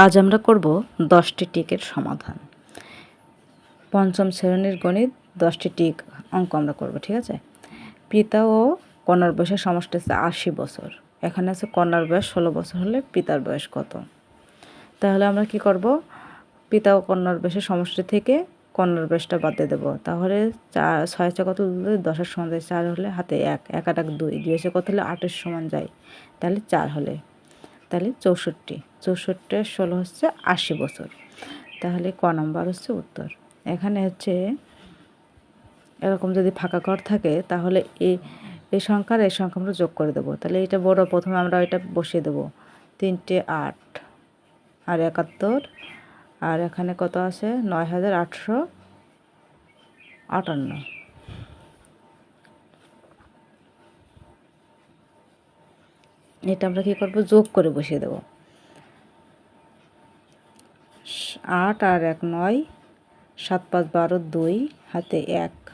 আজ আমরা করব দশটি টিকের সমাধান। পঞ্চম শ্রেণির গণিত, দশটি টিক অঙ্ক আমরা করব, ঠিক আছে? পিতা ও কন্যার বয়সের সমষ্টি আছে আশি বছর। এখানে আছে কন্যার বয়স ষোলো বছর হলে পিতার বয়স কত? তাহলে আমরা কি করব? পিতা ও কন্যার বয়সের সমষ্টি থেকে কন্যার বয়সটা বাদ দিয়ে দেবো। তাহলে চার, ছয় চা কত? দশের সমান যায় চার হলে হাতে এক এক আট এক দুই। দুই এসে কত? হলে আটের সমান যায়। তাহলে চার হলে তাহলে চৌষট্টি। চৌষট্টি ষোলো হচ্ছে আশি বছর। তাহলে ক নম্বর হচ্ছে উত্তর। এখানে হচ্ছে এরকম যদি ফাঁকা ঘর থাকে, তাহলে এই এই সংখ্যার এই সংখ্যা আমরা যোগ করে দেবো। তাহলে এটা বড়, প্রথমে আমরা এটা বসিয়ে দেবো। তিনটে আট আর একাত্তর। আর এখানে কত আছে? নয় হাজার আটশো আটান্ন। এটা আমরা কী করব? যোগ করে বসিয়ে দেবো। আট আর এক নয়, সাত পাঁচ বারো দুই, হাতে এক।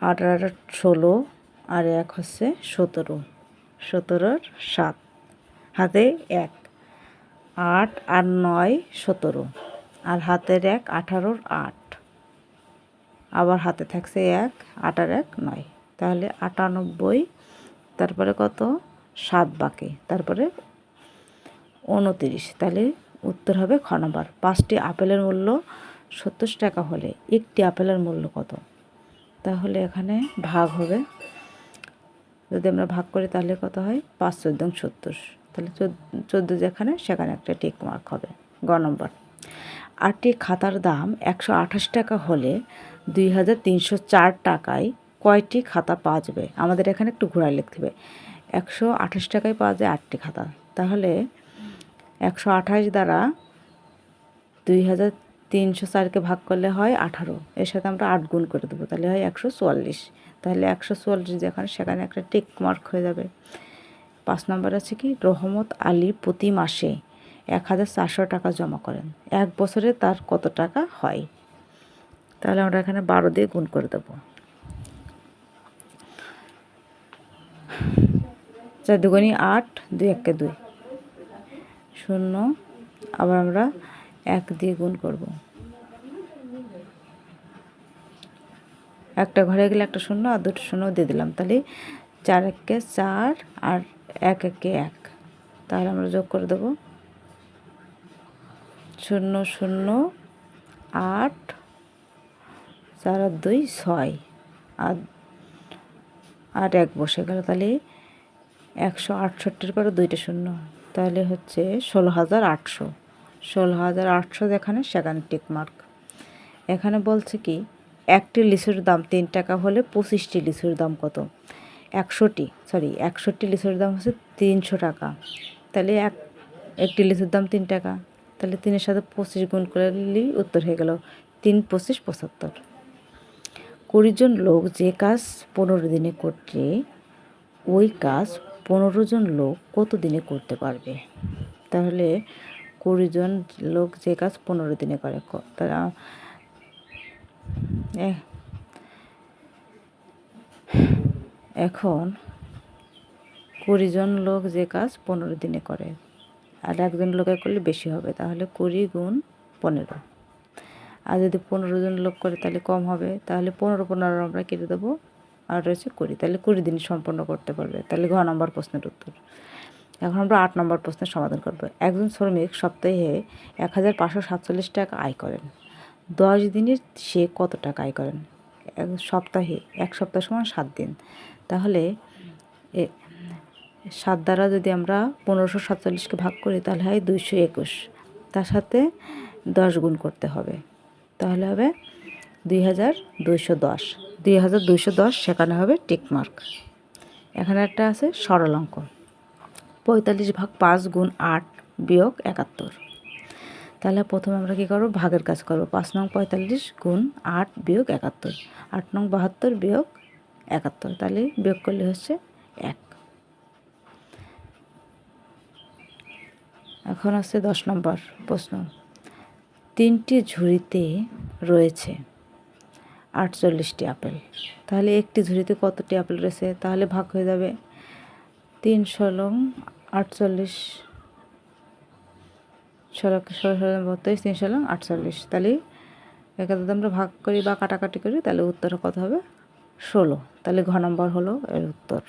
আট আর ষোলো, আর এক হচ্ছে সতেরো। সতেরোর সাত, হাতে এক। আট আর নয়, সতেরো। আর হাতের এক আঠারোর আট। আবার হাতে থাকছে এক, আট আর এক নয়। তাহলে আটানব্বই, তারপরে কত? সাত বাকি, তারপরে উনতিরিশ। তাহলে উত্তর হবে খ নম্বর। পাঁচটি আপেলের মূল্য সত্তর টাকা হলে একটি আপেলের মূল্য কত? তাহলে এখানে ভাগ হবে। যদি আমরা ভাগ করি তাহলে কত হয়? পাঁচ চোদ্দ সত্তর। তাহলে চোদ্দ যেখানে, সেখানে একটা টিক মার্ক হবে। গ নম্বর। আটটি খাতার দাম একশো আঠাশ টাকা হলে দুই হাজার তিনশো চার টাকায় কয়টি খাতা পাওয়া যাবে? আমাদের এখানে একটু ঘোরায় লিখতে হবে। একশো আঠাশ টাকায় পাওয়া যায় আটটি খাতা। তাহলে একশো আঠাশ দ্বারা দুই হাজার তিনশো চারকে ভাগ করলে হয় আঠারো। এর সাথে আমরা আট গুণ করে দেবো, তাহলে হয় একশো চুয়াল্লিশ। তাহলে একশো চুয়াল্লিশ যেখানে সেখানে একটা টিক মার্ক হয়ে যাবে। পাঁচ নম্বর আছে কি? রহমত আলী প্রতি মাসে এক হাজার চারশো টাকা জমা করেন। এক বছরে তার কত টাকা হয়? তাহলে আমরা এখানে বারো দিয়ে গুণ করে দেবো। চার দুগুনি আট, দুই একে দুই। শূন্য, আবার আমরা এক দিয়ে গুণ করব। একটা ঘরে গেলে একটা শূন্য আর দুটো শূন্য দিয়ে দিলাম। তাহলে চার একে চার আর এক একে এক। তাহলে আমরা যোগ করে দেব। শূন্য শূন্য, আট, চার আর দুই, ছয়। আর আর এক বসে গেল তাহলে একশো আটষট্টির পরে দুইটা শূন্য। তাহলে হচ্ছে ষোলো হাজার আটশো। ষোলো হাজার আটশো যেখানে, সেখানে টিকমার্ক এখানে বলছে কি, একটি লিচুর দাম তিন টাকা হলে পঁচিশটি লিচুর দাম কত? একশোটি সরি একষট্টি লিচুর দাম হচ্ছে তিনশো টাকা। তাহলে এক, একটি লিচুর দাম তিন টাকা। তাহলে তিনের সাথে পঁচিশ গুণ করলেই উত্তর হয়ে গেল তিন পঁচিশ পঁচাত্তর। কুড়িজন লোক যে কাজ পনেরো দিনে করছে, ওই কাজ পনেরো জন লোক কত দিনে করতে পারবে? তাহলে কুড়ি জন লোক যে কাজ পনেরো দিনে করে তারা এখন কুড়ি জন লোক যে কাজ পনেরো দিনে করে, আর একজন লোকে করলে বেশি হবে, তাহলে কুড়ি গুণ পনেরো। আর যদি পনেরো জন লোক করে তাহলে কম হবে, তাহলে পনেরো পনেরো আমরা কেটে দেবো আর রয়েছে কুড়ি। তাহলে কুড়ি দিন সম্পন্ন করতে পারবে। তাহলে ঘ নম্বর প্রশ্নের উত্তর। এখন আমরা আট নম্বর প্রশ্নের সমাধান করব। একজন শ্রমিক সপ্তাহে এক হাজার পাঁচশো সাতচল্লিশ টাকা আয় করেন। দশ দিনের সে কত টাকা আয় করেন? এক সপ্তাহে, এক সপ্তাহ সমান সাত দিন। তাহলে সাত দ্বারা যদি আমরা পনেরোশো সাতচল্লিশকে ভাগ করি, তাহলে হয় দুইশো একুশ। তার সাথে দশ গুণ করতে হবে। তাহলে হবে দুই হাজার দুইশো দশ। দুই হাজার দশ সেখানে হবে টিকমার্ক এখানে একটা আছে সরল অঙ্ক। পঁয়তাল্লিশ ভাগ পাঁচ গুণ আট বিয়োগ একাত্তর। তাহলে প্রথমে আমরা কী করব? ভাগের কাজ করব। পাঁচ নং পঁয়তাল্লিশ গুণ আট বিয়োগ একাত্তর। আট নং বাহাত্তর বিয়োগ একাত্তর। তাহলে বিয়োগ করলে হচ্ছে এক। এখন আছে দশ নম্বর প্রশ্ন। তিনটি ঝুড়িতে রয়েছে আটচল্লিশটি আপেল। তাহলে একটি ঝুড়িতে কতটি আপেল রয়েছে? তাহলে ভাগ হয়ে যাবে তিন ষোলো আটচল্লিশ ষোলো ষোলো ষোলো বত্রিশ, তিন ষোলো আটচল্লিশ। তাহলে একে যদি আমরা ভাগ করি বা কাটাকাটি করি, তাহলে উত্তর কত হবে? ষোলো। তাহলে ঘ নম্বর হলো এর উত্তর।